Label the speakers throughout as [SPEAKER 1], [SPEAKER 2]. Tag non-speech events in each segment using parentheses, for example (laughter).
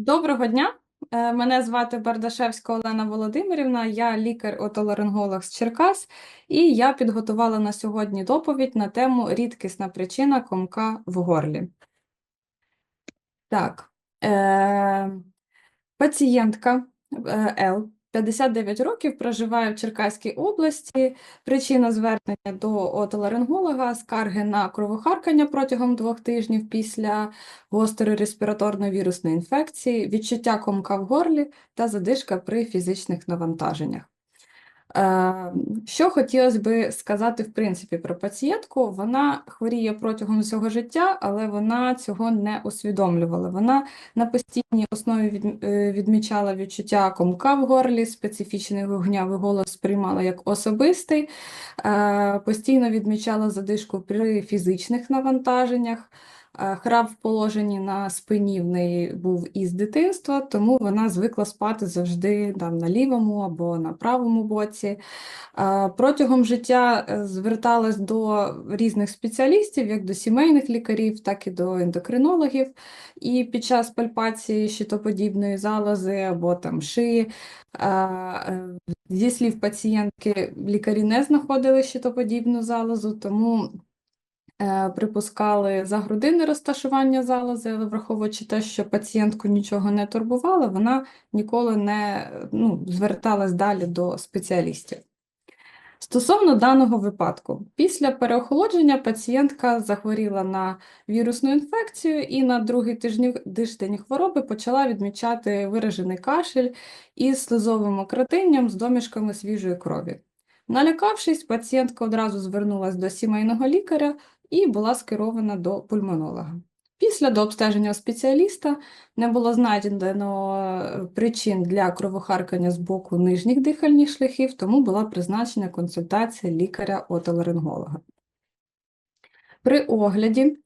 [SPEAKER 1] Доброго дня. Е, Мене звати Бардашевська Олена Володимирівна, я лікар-отоларинголог з Черкас, і я підготувала на сьогодні доповідь на тему рідкісна причина комка в горлі. Так, е, пацієнтка е, Л. 59 років проживає в Черкаській області. Причина звернення до отоларинголога – скарги на кровохаркання протягом двох тижнів після гострої респіраторної вірусної інфекції, відчуття комка в горлі та задишка при фізичних навантаженнях. Е, Що хотілося би сказати в принципі про пацієнтку? Вона хворіє протягом всього життя, але вона цього не усвідомлювала. Вона на постійній основі е, відмічала відчуття комка в горлі, специфічний вогнявий голос сприймала як особистий, е, постійно відмічала задишку при фізичних навантаженнях. Е, Храп в положенні на спині в неї був із дитинства, тому вона звикла спати завжди там, на лівому або на правому боці. Е, Протягом життя е, зверталась до різних спеціалістів, як до сімейних лікарів, так і до ендокринологів. І під час пальпації щитоподібної залози або там шиї, е, е, зі слів пацієнтки, лікарі не знаходили щитоподібну залозу, тому е, припускали загрудинне розташування залози, але враховуючи те, що пацієнтку нічого не турбувало, вона ніколи не ну, зверталась далі до спеціалістів. Стосовно даного випадку, після переохолодження пацієнтка захворіла на вірусну інфекцію і на другий тиждень хвороби почала відмічати виражений кашель із слизовим окротинням з домішками свіжої крові. Налякавшись, пацієнтка одразу звернулася до сімейного лікаря і була скерована до пульмонолога. Після дообстеження спеціаліста не було знайдено е, причин для кровохаркання з боку нижніх дихальних шляхів, тому була призначена консультація лікаря-отоларинголога. При огляді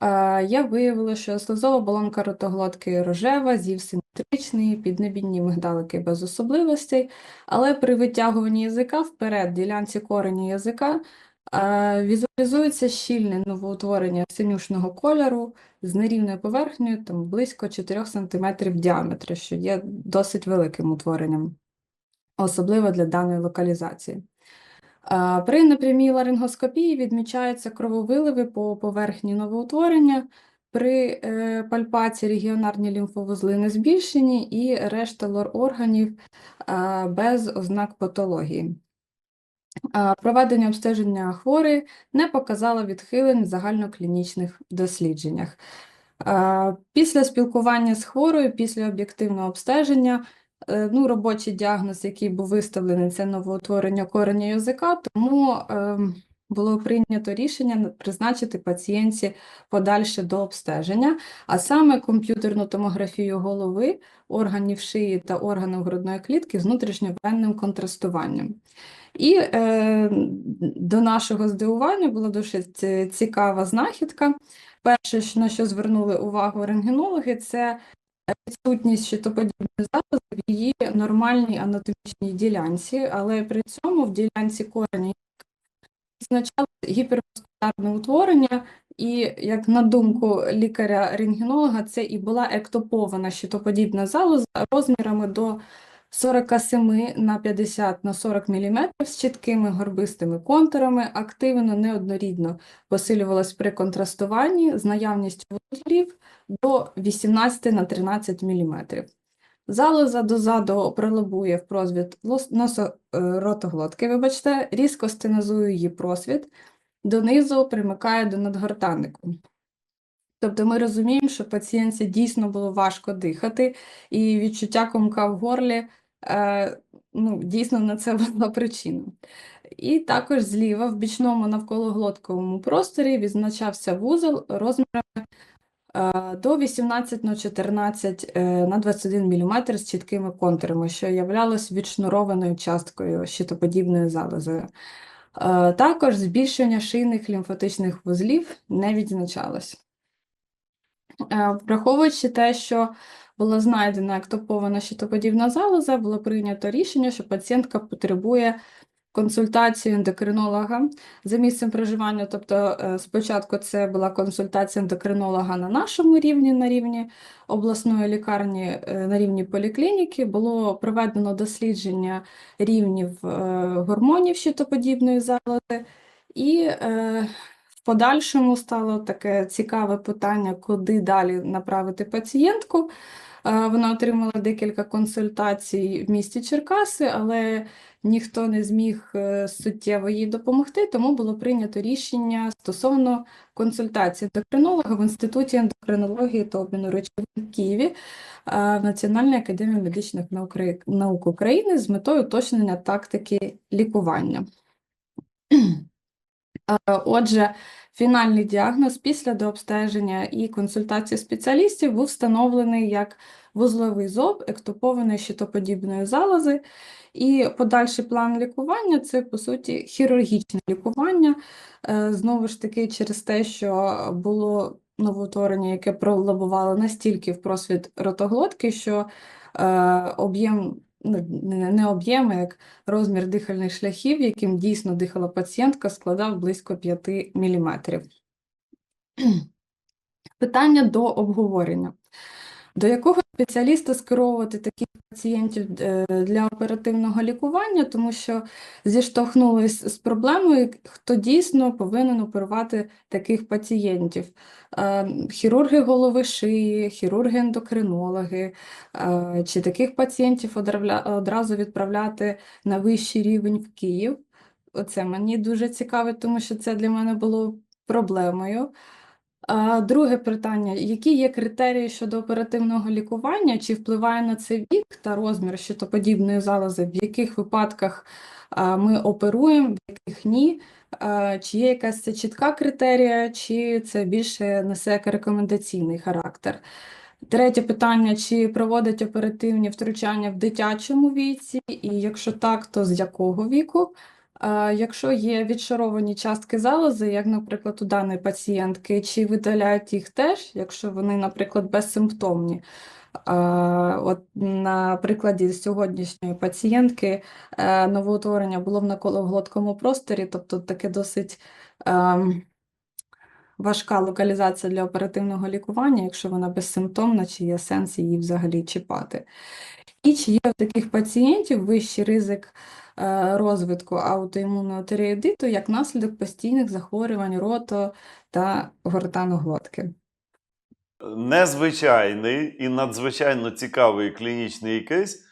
[SPEAKER 1] е, я виявила, що слизова балонка ротоглотки рожева, зів симетричний, піднебінні мигдалики без особливостей, але при витягуванні язика вперед, ділянці кореню язика, візуалізується щільне новоутворення синюшного кольору з нерівною поверхнею, там близько 4 см діаметру, що є досить великим утворенням, особливо для даної локалізації. При непрямій ларингоскопії відмічаються крововиливи по поверхні новоутворення, при е, пальпації регіонарні лімфовузли не збільшені і решта лор-органів без ознак патології. Проведення обстеження хворої не показало відхилень в загальноклінічних дослідженнях. Після спілкування з хворою, після об'єктивного обстеження, е, ну, робочий діагноз, який був виставлений, це новоутворення кореня язика, тому ем, було прийнято рішення призначити пацієнтці подальше до обстеження, а саме комп'ютерну томографію голови, органів шиї та органів грудної клітки з внутрішньовенним контрастуванням. І е, до нашого здивування була дуже цікава знахідка. Перше, на що звернули увагу рентгенологи, це відсутність щитоподібної залози в її нормальній анатомічній ділянці, але при цьому в ділянці кореня відзначалося гіпермускулярне утворення, і, як на думку лікаря-рентгенолога, це і була ектопована щитоподібна залоза розмірами до 47 на 50 на 40 мм з чіткими горбистими контурами, активно неоднорідно посилювалась при контрастуванні з наявністю вузлів до 18 на 13 мм. Залоза дозаду пролобує в просвіт лос- носо, е, вибачте, різко стенозує її просвіт, донизу примикає до надгортаннику. Тобто ми розуміємо, що пацієнтці дійсно було важко дихати, і відчуття комка в горлі е, ну, дійсно на це (laughs) була причина. І також зліва в бічному навкологлотковому просторі відзначався вузол розмірами е, до 18 на 14 е, на 21 мм з чіткими контурами, що являлось відшнурованою часткою щитоподібною залозою. Е, Також збільшення шийних лімфатичних вузлів не відзначалось. Е, Враховуючи те, що була знайдена ектопована щитоподібна залоза, було прийнято рішення, що пацієнтка потребує консультацію ендокринолога за місцем проживання. Тобто, е, спочатку це була консультація ендокринолога на нашому рівні, на рівні обласної лікарні, е, на рівні поліклініки. Було проведено дослідження рівнів е, гормонів щитоподібної залози. І в подальшому стало таке цікаве питання, куди далі направити пацієнтку. Е, Вона отримала декілька консультацій в місті Черкаси, але ніхто не зміг е, суттєво їй допомогти, тому було прийнято рішення стосовно консультації ендокринолога в Інституті ендокринології та обміну речовин в Києві е, в Національній академії медичних наук України з метою уточнення тактики лікування. (clears throat) Отже, фінальний діагноз після дообстеження і консультації спеціалістів був встановлений як вузловий зоб ектопованої щитоподібної залози. І подальший план лікування це, по суті, хірургічне лікування. Е, Знову ж таки, через те, що було новоутворення, яке пролобувало настільки в просвіт ротоглотки, що е, об'єм, не не об'єм, а як розмір дихальних шляхів, яким дійсно дихала пацієнтка, складав близько 5 мм. Питання до обговорення. До якого спеціаліста скеровувати таких пацієнтів е, для оперативного лікування, тому що зіштовхнулись з проблемою, хто дійсно повинен оперувати таких пацієнтів. Е, Хірурги голови шиї, хірурги-ендокринологи, е, чи таких пацієнтів одразу відправляти на вищий рівень в Київ. Оце мені дуже цікавить, тому що це для мене було проблемою. Друге питання: які є критерії щодо оперативного лікування? Чи впливає на це вік та розмір щитоподібної залози? В яких випадках ми оперуємо, в яких ні? Чи є якась це чітка критерія, чи це більше несе як рекомендаційний характер? Третє питання: чи проводять оперативні втручання в дитячому віці? І якщо так, то з якого віку? Якщо є відшаровані частки залози, як, наприклад, у даної пацієнтки, чи видаляють їх теж, якщо вони, наприклад, безсимптомні? От на прикладі сьогоднішньої пацієнтки е, новоутворення було в накологлоткому просторі, тобто таке досить ем, важка локалізація для оперативного лікування, якщо вона безсимптомна, чи є сенс її взагалі чіпати. І чи є у таких пацієнтів вищий ризик розвитку аутоімунного тиреоїдиту як наслідок постійних захворювань рото та гортаноглотки?
[SPEAKER 2] незвичайний і надзвичайно цікавий клінічний кейс.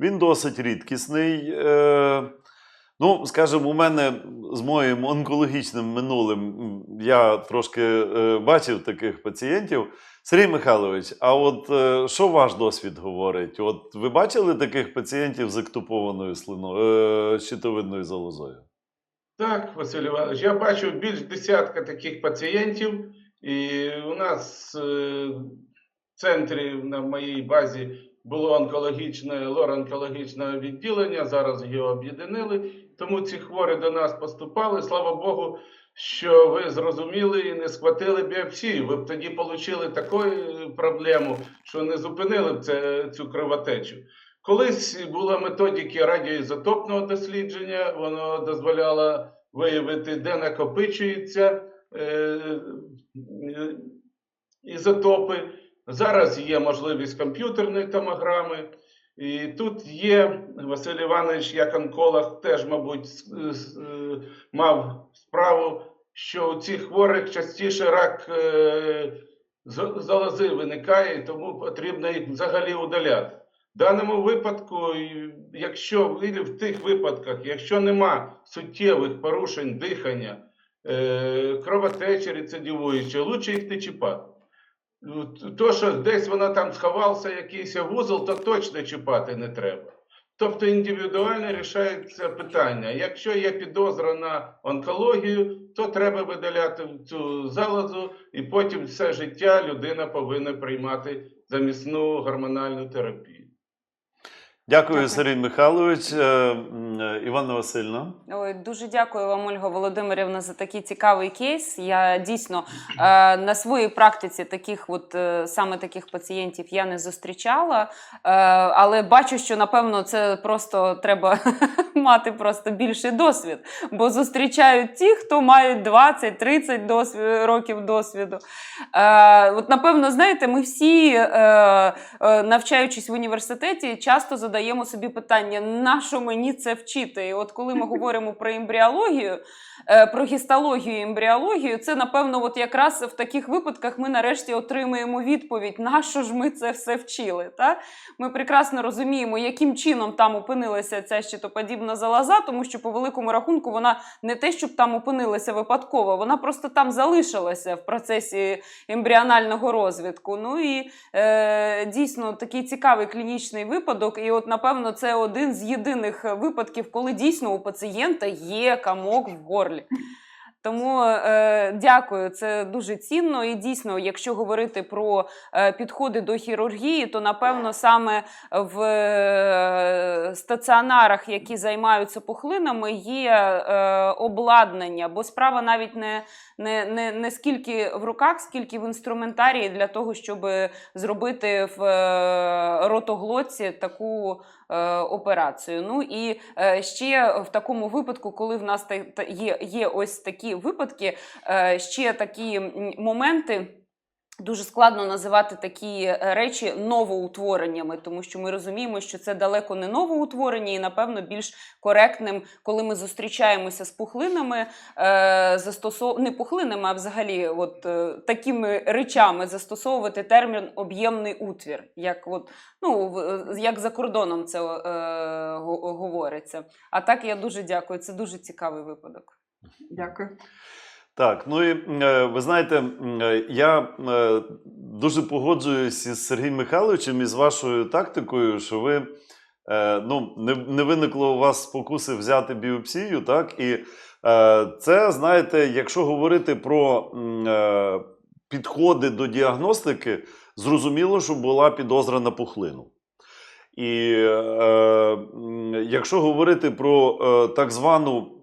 [SPEAKER 2] Він досить рідкісний. Е, ну, скажімо, у мене з моїм онкологічним минулим я трошки е, бачив таких пацієнтів. Сергій Михайлович, а от е, що ваш досвід говорить? От ви бачили таких пацієнтів з ектопованою слиною, е, щитовидною залозою?
[SPEAKER 3] Так, Василь Іванович, я бачу більш десятка таких пацієнтів, і у нас е, в центрі на моїй базі було онкологічне, лор-онкологічне відділення, зараз його об'єднали, тому ці хворі до нас поступали. Слава Богу, що ви зрозуміли і не схватили біопсію. Ви б тоді отримали таку е, проблему, що не зупинили б це, цю кровотечу. Колись була методики радіоізотопного дослідження, воно дозволяло виявити, де накопичуються е, е, ізотопи. Зараз є можливість комп'ютерної томограми. І тут є Василь Іванович, як онколог, теж, мабуть, е, мав справу, що у цих хворих частіше рак е, залози виникає, тому потрібно їх взагалі удаляти. В даному випадку, якщо в тих випадках, якщо нема суттєвих порушень дихання, е, кровотечі рецидивуючі, лучше їх не чіпати. Ну, То, що десь вона там сховався якийсь вузол, то точно чіпати не треба. Тобто індивідуально рішається питання. Якщо є підозра на онкологію, то треба видаляти цю залозу, і потім все життя людина повинна приймати замісну гормональну терапію.
[SPEAKER 2] Дякую,
[SPEAKER 1] Дякую.
[SPEAKER 2] Сергій Михайлович. Е, е, Іванна Васильівна.
[SPEAKER 4] Ой, дуже дякую вам, Ольга Володимирівна, за такий цікавий кейс. Я дійсно е, на своїй практиці таких, от саме таких пацієнтів я не зустрічала, але бачу, що напевно це просто треба (laughs) мати просто більший досвід, бо зустрічають ті, хто мають 20-30 досвід, років досвіду. От напевно, знаєте, ми всі, навчаючись в університеті, часто задаємо собі питання, на що мені це вчити? І от коли ми (laughs) говоримо про ембріологію, е, про гістологію і ембріологію, це напевно, от якраз в таких випадках ми нарешті отримуємо відповідь, на що ж ми це все вчили. Та? Ми прекрасно розуміємо, яким чином там опинилася ця щитоподібна залоза, тому що по великому рахунку вона не те, щоб там опинилася випадково, вона просто там залишилася в процесі ембріонального розвитку. Ну і е, дійсно такий цікавий клінічний випадок. І от, напевно, це один з єдиних випадків, коли дійсно у пацієнта є камок в горлі. Тому е, дякую, це дуже цінно. І дійсно, якщо говорити про е, підходи до хірургії, то напевно саме в е, стаціонарах, які займаються пухлинами, є е, обладнання, бо справа навіть не, не, не, не скільки в руках, скільки в інструментарії для того, щоб зробити в е, ротоглотці таку е, операцію. Ну і е, ще в такому випадку, коли в нас та, та- є, є ось такі випадки, е, ще такі моменти. Дуже складно називати такі е, речі новоутвореннями, тому що ми розуміємо, що це далеко не новоутворення, і напевно більш коректним, коли ми зустрічаємося з пухлинами, е, застосов... не пухлинами, а взагалі, от е, такими речами застосовувати термін об'ємний утвір, як от ну в- як за кордоном це е, говориться. А так я дуже дякую. Це дуже цікавий випадок.
[SPEAKER 1] Дякую.
[SPEAKER 2] Так, ну і е, ви знаєте, е, я е, дуже погоджуюсь із Сергієм Михайловичем і з вашою тактикою, що ви ну, не, виникло у вас спокуси взяти біопсію, так? І це, знаєте, якщо говорити про підходи до діагностики, зрозуміло, що була підозра на пухлину. І е, якщо говорити про е, так звану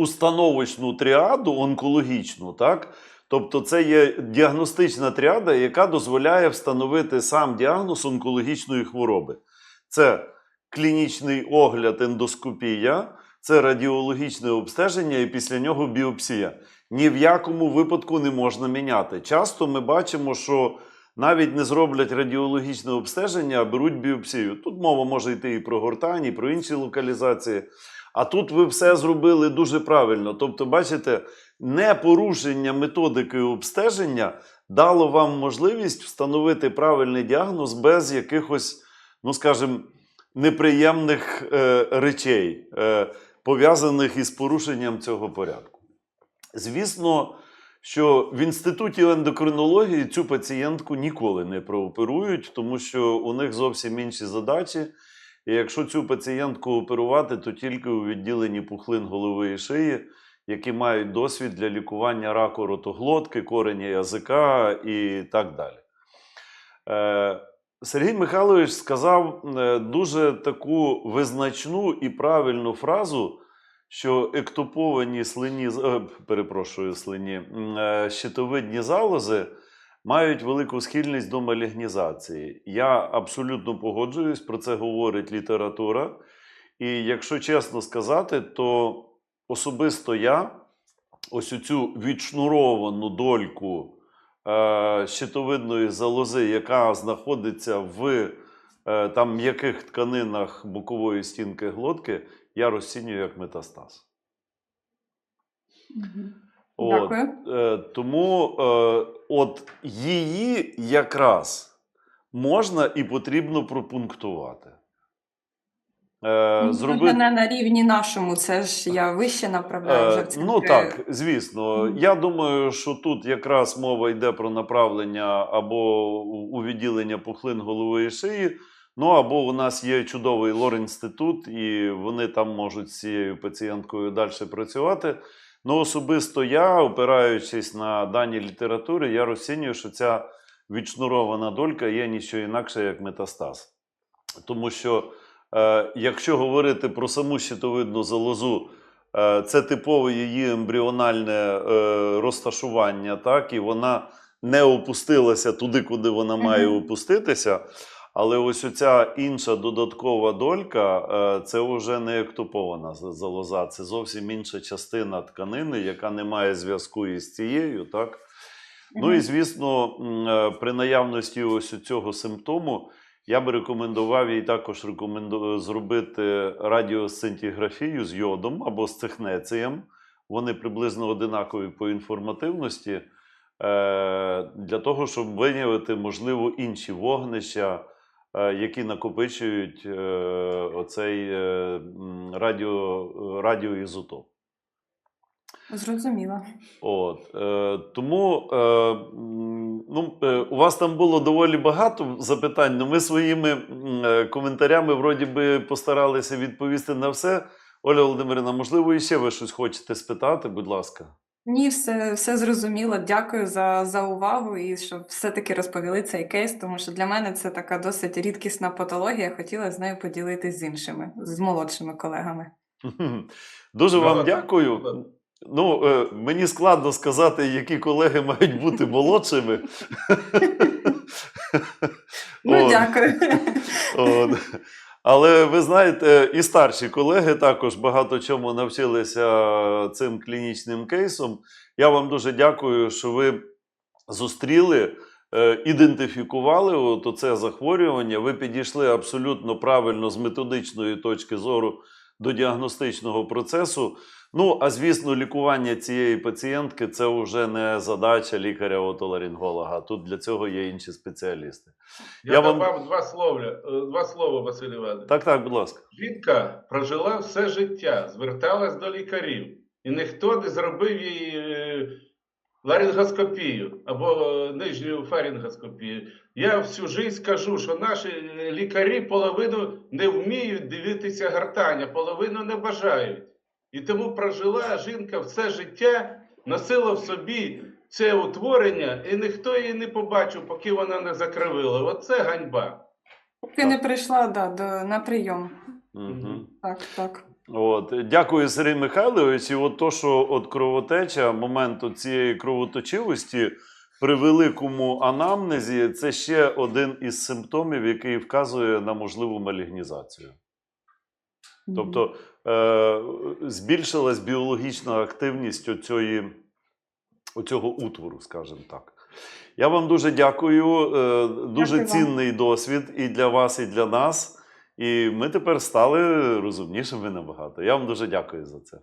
[SPEAKER 2] установочну тріаду онкологічну, так? Тобто це є діагностична тріада, яка дозволяє встановити сам діагноз онкологічної хвороби. Це клінічний огляд, ендоскопія, це радіологічне обстеження і після нього біопсія. Ні в якому випадку не можна міняти. Часто ми бачимо, що навіть не зроблять радіологічне обстеження, а беруть біопсію. Тут мова може йти і про гортань, і про інші локалізації. А тут ви все зробили дуже правильно. Тобто, бачите, не порушення методики обстеження дало вам можливість встановити правильний діагноз без якихось, ну скажімо, неприємних е, речей, е, пов'язаних із порушенням цього порядку. Звісно, що в інституті ендокринології цю пацієнтку ніколи не прооперують, тому що у них зовсім інші задачі. І якщо цю пацієнтку оперувати, то тільки у відділенні пухлин голови і шиї, які мають досвід для лікування раку ротоглотки, кореня язика і так далі. Е, Сергій Михайлович сказав е, дуже таку визначну і правильну фразу, що ектоповані слині, е, перепрошую, слині, щитовидні залози мають велику схильність до малігнізації. Я абсолютно погоджуюсь, про це говорить література. І якщо чесно сказати, то особисто я ось цю відшнуровану дольку е, щитовидної залози, яка знаходиться в е, там м'яких тканинах бокової стінки глотки, я розцінюю як метастаз. От, е, тому е, от її якраз можна і потрібно пропунктувати. Е,
[SPEAKER 1] Ну,
[SPEAKER 2] зробити...
[SPEAKER 1] Не на рівні нашому, це ж я вище направляю вже
[SPEAKER 2] Е,
[SPEAKER 1] центри.
[SPEAKER 2] Ну так, звісно.
[SPEAKER 1] Мгм.
[SPEAKER 2] Я думаю, що тут якраз мова йде про направлення або у у відділення пухлин голови і шиї. Ну або у нас є чудовий лор-інститут, і вони там можуть з цією пацієнткою далі працювати. Ну, особисто я, опираючись на дані літератури, я розцінюю, що ця відшнурована долька є ніщо інакше, як метастаз. Тому що Е, якщо говорити про саму щитовидну залозу, е, це типове її ембріональне е, розташування, так, і вона не опустилася туди, куди вона має опуститися. Але ось оця інша додаткова долька е, це вже не ектопована з- залоза, це зовсім інша частина тканини, яка не має зв'язку із цією. Так? Ну і звісно, е, при наявності ось цього симптому я би рекомендував їй також рекоменду... зробити радіосцинтіграфію з йодом або з цихнецієм. Вони приблизно одинакові по інформативності, е, для того, щоб виявити, можливо, інші вогнища, які накопичують е, оцей е, радіо... радіоізотоп.
[SPEAKER 1] Зрозуміла.
[SPEAKER 2] От, е, тому е, ну, е, у вас там було доволі багато запитань, але ми своїми е, коментарями вроді би постаралися відповісти на все. Оля Володимирівна, можливо, іще ви щось хочете спитати, будь ласка.
[SPEAKER 1] Ні, все, все зрозуміло. Дякую за, за увагу і що все-таки розповіли цей кейс, тому що для мене це така досить рідкісна патологія. Хотіла з нею поділитись з іншими, з молодшими колегами. (laughs)
[SPEAKER 2] Дуже вам дякую. Ну, е, мені складно сказати, які колеги (laughs) мають бути молодшими.
[SPEAKER 1] Ну, дякую.
[SPEAKER 2] Але ви знаєте, і старші колеги також багато чому навчилися цим клінічним кейсом. Я вам дуже дякую, що ви зустріли, е, ідентифікували от оце захворювання. Ви підійшли абсолютно правильно з методичної точки зору до діагностичного процесу. Ну, а звісно, лікування цієї пацієнтки це вже не задача лікаря-отоларинголога. Тут для цього є інші спеціалісти.
[SPEAKER 3] Я,
[SPEAKER 2] Я вам-
[SPEAKER 3] два слова, е, два слова, Василь Іванович.
[SPEAKER 2] Так, так, будь ласка.
[SPEAKER 3] Жінка прожила все життя, зверталась до лікарів, і ніхто не зробив їй е, ларингоскопію або е, нижню фарінгоскопію. Я всю життя кажу, що наші лікарі половину не вміють дивитися гортання, половину не бажають. І тому прожила жінка все життя, носила в собі це утворення, і ніхто її не побачив, поки вона не закривила. Оце ганьба.
[SPEAKER 1] Поки не прийшла да, до, на прийом.
[SPEAKER 2] Угу.
[SPEAKER 1] Так, так.
[SPEAKER 2] От, дякую, Сергій Михайлович. І от то, що от кровотеча, момент цієї кровоточивості при великому анамнезі, це ще один із симптомів, який вказує на можливу малігнізацію. Тобто збільшилась біологічна активність оцієї, оцього утвору, скажімо так. Я вам дуже дякую. Е, дуже
[SPEAKER 1] Дякую вам.
[SPEAKER 2] цінний досвід і для вас, і для нас. І ми тепер стали розумнішими набагато. Я вам дуже дякую за це.